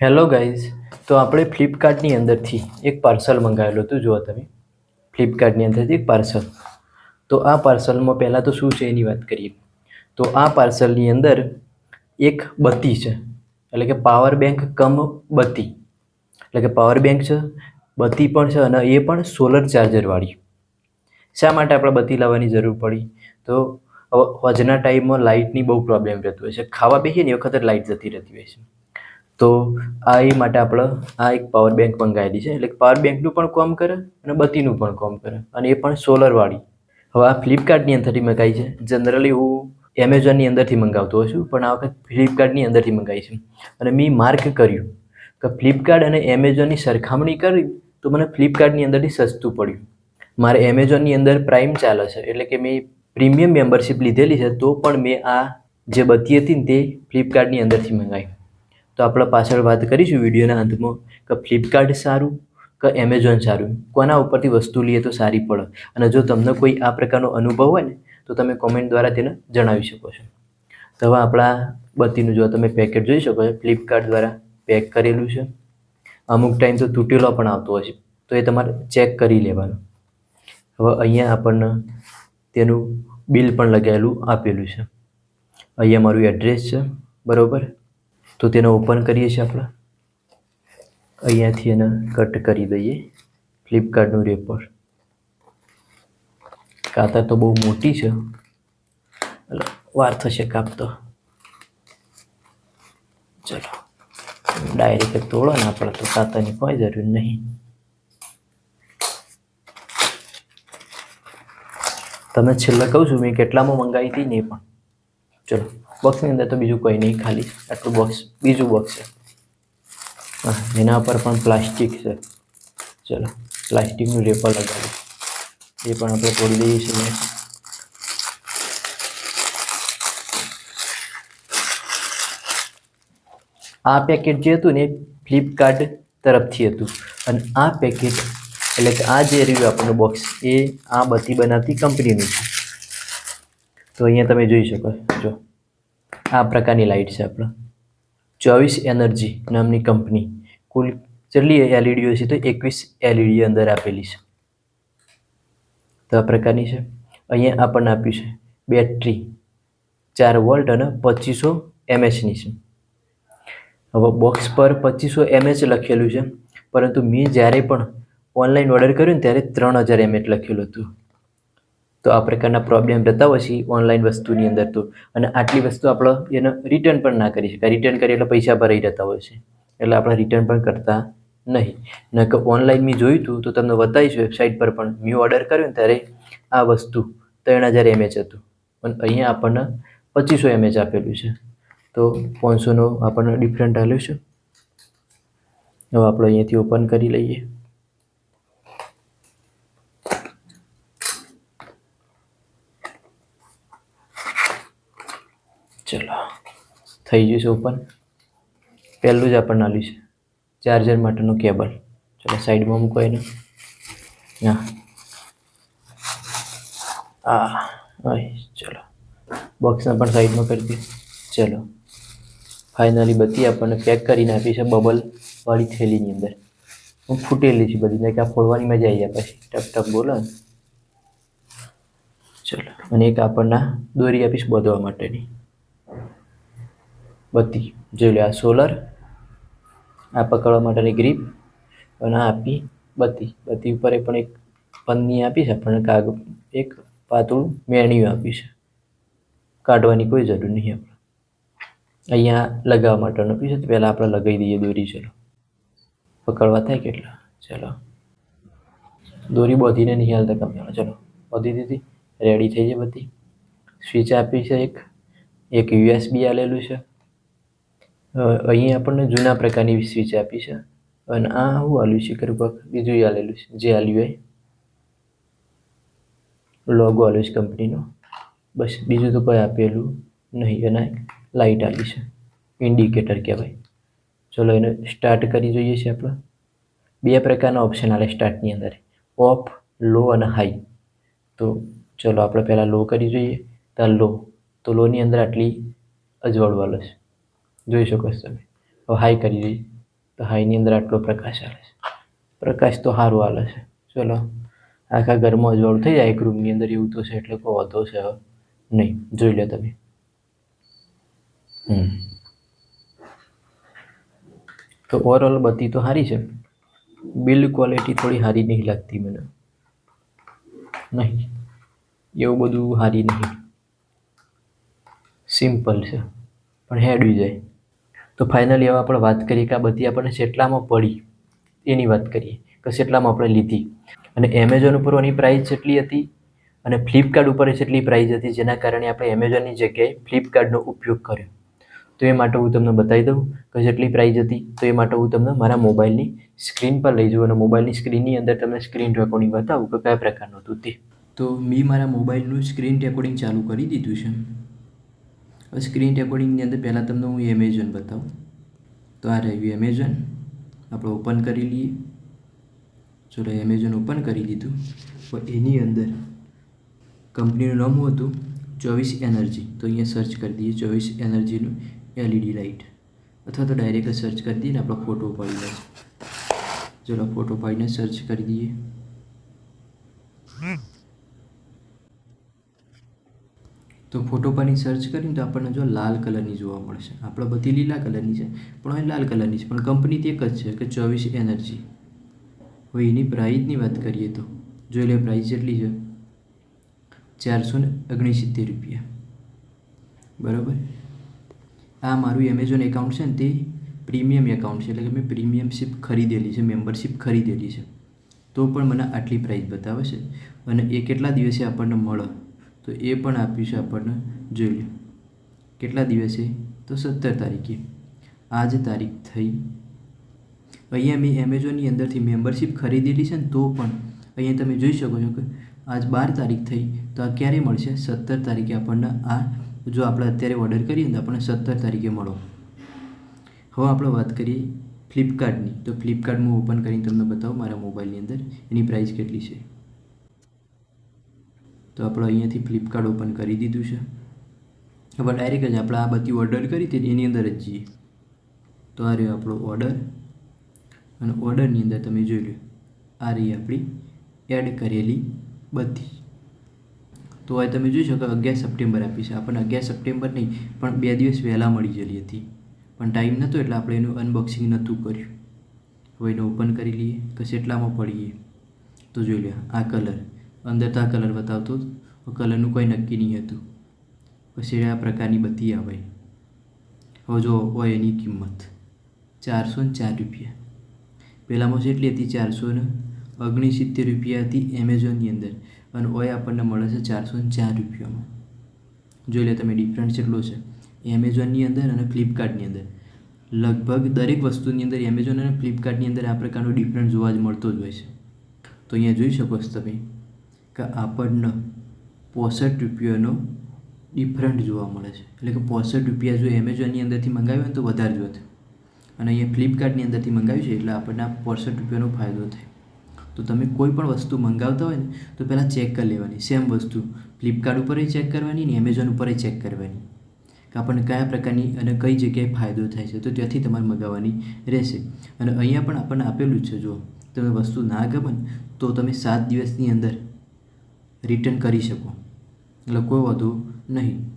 Hello guys તો આપણે ફ્લિપકાર્ટની અંદરથી એક પાર્સલ મંગાવેલું હતું, જુઓ તમે. ફ્લિપકાર્ટની અંદરથી એક પાર્સલ તો આ પાર્સલમાં પહેલાં તો શું છે એની વાત કરીએ. તો આ પાર્સલની અંદર એક બત્તી છે. એટલે કે પાવર બેંક કમ બત્તી. એટલે કે પાવર બેંક છે, બત્તી પણ છે અને એ પણ સોલર ચાર્જરવાળી શા માટે આપણે બત્તી લાવવાની જરૂર પડી? તો હોજના ટાઈમમાં લાઇટની બહુ પ્રોબ્લેમ રહેતી હોય છે. ખાવા બેસીએ ને એ વખતે લાઇટ જતી રહેતી હોય છે. તો આ એ માટે આપણે આ એક પાવર બેંક મંગાવેલી છે. એટલે પાવર બેંકનું પણ કામ કરે અને બત્તીનું પણ કામ કરે. અને એ પણ સોલરવાળી હવે આ ફ્લિપકાર્ટની અંદરથી મંગાવી છે. જનરલી હું એમેઝોનની અંદરથી મંગાવતો હોઉં છું, પણ આ વખત ફ્લિપકાર્ટની અંદરથી મંગાવી છે. અને મેં માર્ક કર્યું કે ફ્લિપકાર્ટ અને એમેઝોનની સરખામણી કરી તો મને ફ્લિપકાર્ટની અંદરથી સસ્તું પડ્યું. મારે એમેઝોનની અંદર પ્રાઇમ ચાલે છે. એટલે કે મેં પ્રીમિયમ મેમ્બરશીપ લીધેલી છે, તો પણ મેં આ જે બત્તી હતી ને તે ફ્લિપકાર્ટની અંદરથી મંગાવી. તો આપણે પાછળ વાત કરીશું વિડીયોના અંતમાં કે ફ્લિપકાર્ટ સારું કે એમેઝોન સારું? કોના ઉપરથી વસ્તુ લઈએ તો સારી પડે? અને જો તમને કોઈ આ પ્રકારનો અનુભવ હોય ને, તો તમે કોમેન્ટ દ્વારા તેને જણાવી શકો છો. તો હવે આપણા બત્તીનું જો તમે પેકેટ જોઈ શકો છો ફ્લિપકાર્ટ દ્વારા પેક કરેલું છે. અમુક ટાઈમ તો તૂટેલો પણ આવતો હોય છે, તો એ તમારે ચેક કરી લેવાનું. હવે અહીંયા આપણને તેનું બિલ પણ લગાવેલું આપેલું છે. અહીંયા મારું એડ્રેસ છે, બરાબર? તો તેને ઓપન કરીએ છીએ આપણે. અહીંયાથી એને કટ કરી દઈએ. ફ્લિપકાર્ટનું રેપર કાતર તો બહુ મોટી છે. એટલે વાર થશે કાપતો. ચલો ડાયરેક્ટ તોડો ને આપણે તો કાતરની કોઈ જરૂર નહીં. તમે છેલ્લે કહું છું, મેં કેટલામાં મંગાવી હતી ને પણ. ચલો. બોક્સની અંદર તો બીજું કોઈ નહીં, ખાલી આટલું બોક્સ બીજું બોક્સ છે. એના પર પણ પ્લાસ્ટિક છે. ચલો પ્લાસ્ટિકનું રેપર લગાવ્યું એ પણ આપણે તોડી દઈએ છીએ. આ પેકેટ જે હતું ને ફ્લિપકાર્ટ તરફથી હતું. અને આ પેકેટ એટલે કે આ જે રહ્યું આપણનું બોક્સ એ આ બધી બનાવતી કંપનીનું છે. તો અહીંયા તમે જોઈ શકો જો આ પ્રકારની લાઇટ છે આપણે ચોવીસ એનર્જી નામની કંપની. કુલ કેટલી એલઈડીઓ છે તો એકવીસ એલઈડી અંદર આપેલી છે. તો આ પ્રકારની છે. અહીંયા આપણને આપ્યું છે બેટરી ચાર વોલ્ટ અને પચીસો એમએચની છે. હવે બોક્સ પર પચીસો એમએચ લખેલું છે. પરંતુ મેં જ્યારે પણ ઓનલાઈન ઓર્ડર કર્યું ને ત્યારે ત્રણ હજાર એમએચ લખેલું હતું. તો આ પ્રકારના પ્રોબ્લેમ રહેતા હોય છે ઓનલાઈન વસ્તુની અંદર તો. અને આટલી વસ્તુ આપણે એને રિટર્ન પણ ના કરી શકાય. રિટર્ન કરીએ એટલે પૈસા ભરાઈ જતા હોય છે. એટલે આપણે રિટર્ન પણ કરતા નહીં. ન કે ઓનલાઈન મેં જોયું હતું તો તમને બતાવીશ વેબસાઇટ પર પણ. મેં ઓર્ડર કર્યો ને ત્યારે આ વસ્તુ ત્રણ હજાર એમએચ હતું. પણ અહીંયા આપણને પચીસો એમએચ આપેલું છે. તો પાંચસોનો આપણને ડિફરન્ટ આવેલું છે. હવે આપણે અહીંયાથી ઓપન કરી લઈએ. ચલો, થઈ જશે ઓપન પહેલું જ આપણને આવ્યું છે, ચાર્જર માટેનું કેબલ. ચલો સાઈડમાં મૂકો એને. હા. આ અહીં ચલો. બોક્સને પણ સાઈડમાં કરી દઈએ. ચલો. ફાઇનલી બધી આપણને પેક કરીને આપી છે બબલ વાળી થેલીની અંદર. હું ફૂટેલી છે બધી કે આ ફોડવાની મજા આવી જાય પછી. ટપ ટપ બોલો ને. ચલો, અને એક આપણને દોરી આપીશ બધવા માટેની. બત્તી જોઈ લો આ સોલર આ પકડવા માટેની ગ્રીપ અને આ આપી બત્તી બત્તી ઉપર એ પણ એક પન્ની આપી છે, પણ કાગ એક પાતળું મેણિયું આપી છે. કાઢવાની કોઈ જરૂર નહીં આપણે. અહીંયા લગાવવા માટેનું આપ્યું છે, તો પહેલાં આપણે લગાવી દઈએ દોરી. ચલો. પકડવા થાય કેટલા? ચલો. દોરી બોધીને નહીં હાલતા કમ્પ્યુટર ચલો. બોધી દીધી. રેડી થઈ જાય બધી. સ્વિચ આપી છે એક. એક યુએસબી આલેલું છે. અહીં આપણને જૂના પ્રકારની સ્વિચ આપી છે. અને આ આવું આલ્યું છે કૃપક બીજું આલેલું છે. જે આલ્યું હોય. લોગો આલ્યો છે કંપનીનો. બસ, બીજું તો કોઈ આપેલું નહીં. અને લાઇટ આલી છે. ઇન્ડિકેટર કહેવાય. ચલો એને સ્ટાર્ટ કરી જોઈએ છીએ આપણે. બે પ્રકારના ઓપ્શન આલે સ્ટાર્ટની અંદર. ઓફ લો અને હાઈ તો ચલો આપણે પહેલાં લો કરી જોઈએ. ત્યાં લો તો લોની અંદર આટલી અજવાળવાલો છે. જોઈ શકો છો તમે. હવે હાઈ કરી જોઈએ તો હાઈની અંદર આટલો પ્રકાશ આવે છે. પ્રકાશ તો સારું આવે છે. ચલો, આખા ઘરમાં અજવાળું થઈ જાય એક રૂમની અંદર એવું તો છે એટલે કોઈ વધો છે નહીં, જોઈ લો તમે. હમ. તો ઓવરઓલ બત્તી તો સારી છે. બિલ્ડ ક્વોલિટી થોડી સારી નહીં લાગતી મને. નહીં. એવું બધું સારી નહીં. સિમ્પલ છે. પણ હેડ જાય. તો ફાઇનલી હવે આપણે વાત કરીએ કે આ બધી આપણને કેટલામાં પડી એની વાત કરીએ કે કેટલામાં આપણે લીધી. અને એમેઝોન ઉપર એની પ્રાઇસ જેટલી હતી અને ફ્લિપકાર્ટ ઉપર જેટલી પ્રાઇસ હતી, જેના કારણે આપણે એમેઝોનની જગ્યાએ ફ્લિપકાર્ટનો ઉપયોગ કર્યો. તો એ માટે હું તમને બતાવી દઉં કે જેટલી પ્રાઇસ હતી, તો એ માટે હું તમને મારા મોબાઈલની સ્ક્રીન પર લઈ જાઉં અને મોબાઈલની સ્ક્રીનની અંદર તમને સ્ક્રીન રેકોર્ડિંગ બતાવું કે કયા પ્રકારનું હતું તે. તો મેં મારા મોબાઈલનું સ્ક્રીન રેકોર્ડિંગ ચાલુ કરી દીધું છે. હવે સ્ક્રીન રેકોર્ડિંગની અંદર પહેલાં તમને હું એમેઝોન બતાવું. તો આ રહ્યું એમેઝોન આપણે ઓપન કરી લઈએ. ચલો એમેઝોન ઓપન કરી દીધું. તો એની અંદર કંપનીનું નામ હતું? ચોવીસ એનર્જી. તો અહીંયા સર્ચ કરી દઈએ. ચોવીસ એનર્જીનું એલઈડી લાઇટ અથવા તો ડાયરેક્ટ સર્ચ કરી દઈએ ને આપણો ફોટો પાડી દે ચલો ફોટો પાડીને સર્ચ કરી દઈએ. તો ફોટો પરની સર્ચ કરીને તો આપણને જો લાલ કલરની જોવા મળશે. આપણે બધી લીલા કલરની છે, પણ અહીં લાલ કલરની છે. પણ કંપની તો એક જ છે કે ચોવીસ એનર્જી હવે એની પ્રાઇઝની વાત કરીએ તો. જોઈ લે પ્રાઇસ કેટલી છે. ચારસો ને ઓગણસિત્તેર રૂપિયા. બરાબર? આ મારું એમેઝોન એકાઉન્ટ છે ને તે પ્રીમિયમ એકાઉન્ટ છે. એટલે કે મેં પ્રીમિયમશીપ ખરીદેલી છે મેમ્બરશીપ ખરીદેલી છે. તો પણ મને આટલી પ્રાઇસ બતાવે છે. અને એ કેટલા દિવસે આપણને મળે? તો એ પણ આપ્યું છે આપણને. જોઈ લો કેટલા દિવસે? તો સત્તર તારીખે. આજ તારીખ થઈ. અહીંયા મેં એમેઝોનની અંદરથી મેમ્બરશીપ ખરીદેલી છે ને તો પણ અહીંયા તમે જોઈ શકો છો કે આજ બાર તારીખ થઈ. તો આ ક્યારે મળશે? સત્તર તારીખે આપણને આ જો આપણે અત્યારે ઓર્ડર કરીએ તો આપણને સત્તર તારીખે મળો. હવે આપણે વાત કરીએ ફ્લિપકાર્ટની. તો ફ્લિપકાર્ટ હું ઓપન કરીને તમને બતાવું મારા મોબાઈલની અંદર. એની પ્રાઇસ કેટલી છે? તો આપણે અહીંયાથી ફ્લિપકાર્ટ ઓપન કરી દીધું છે. હવે ડાયરેક્ટ જ આપણે આ બધી ઓર્ડર કરી હતી એની અંદર જ જઈએ. તો આ રહ્યો આપણો ઓર્ડર અને ઓર્ડરની અંદર તમે જોઈ લો, આ રહી આપણી એડ કરેલી બધી. તો હવે તમે જોઈ શકો અગિયાર સપ્ટેમ્બર આપી છે. આપણને અગિયાર સપ્ટેમ્બર નહીં, પણ બે દિવસ વહેલા મળી ગયેલી હતી. પણ ટાઈમ નહોતો એટલે આપણે એનું અનબોક્સિંગ નહોતું કર્યું. હવે એને ઓપન કરી લઈએ, કે કેટલામાં પડીએ. તો જોઈ લો આ કલર અંદર તો કલર બતાવતો કલરનું કોઈ નક્કી નહીં હતું. પછી આ પ્રકારની બધી આવે હવે જો, હોય એની કિંમત. ચારસો ને ચાર રૂપિયા. પહેલાંમાં જેટલી હતી ચારસો ને ઓગણીસિત્તેર રૂપિયા હતી એમેઝોનની અંદર અને ઓય આપણને મળે છે ચારસો ને ચાર રૂપિયામાં. જોઈ લે તમે ડિફરન્સ કેટલો છે. એમેઝોનની અંદર અને ફ્લિપકાર્ટની અંદર. લગભગ દરેક વસ્તુની અંદર એમેઝોન અને ફ્લિપકાર્ટની અંદર આ પ્રકારનો ડિફરન્સ જોવા જ મળતો જ હોય છે. તો અહીંયા જોઈ શકો છો તમે. કે આપણને પોસઠ રૂપિયાનો ડિફરન્ટ જોવા મળે છે. એટલે કે પોસઠ રૂપિયા જો એમેઝોનની અંદરથી મંગાવ્યો તો વધારે જોત અને અહીંયા ફ્લિપકાર્ટની અંદરથી મંગાવ્યું છે એટલે આપણને આ પોસઠ રૂપિયાનો ફાયદો થાય. તો તમે કોઈ પણ વસ્તુ મંગાવતા હોય ને, તો પહેલાં ચેક કરી લેવાની. સેમ વસ્તુ. ફ્લિપકાર્ટ ઉપર ચેક કરવાની ને એમેઝોન ઉપર ચેક કરવાની. કે આપણને કયા પ્રકારની અને કઈ જગ્યાએ ફાયદો થાય છે, તો ત્યાંથી તમારે મંગાવવાની રહેશે. અને અહીંયા પણ આપણને આપેલું છે, જો તમે વસ્તુ ના ગમે તો તમે સાત દિવસની અંદર રિટર્ન કરી શકો. એટલે કોઈ વધુ નહીં.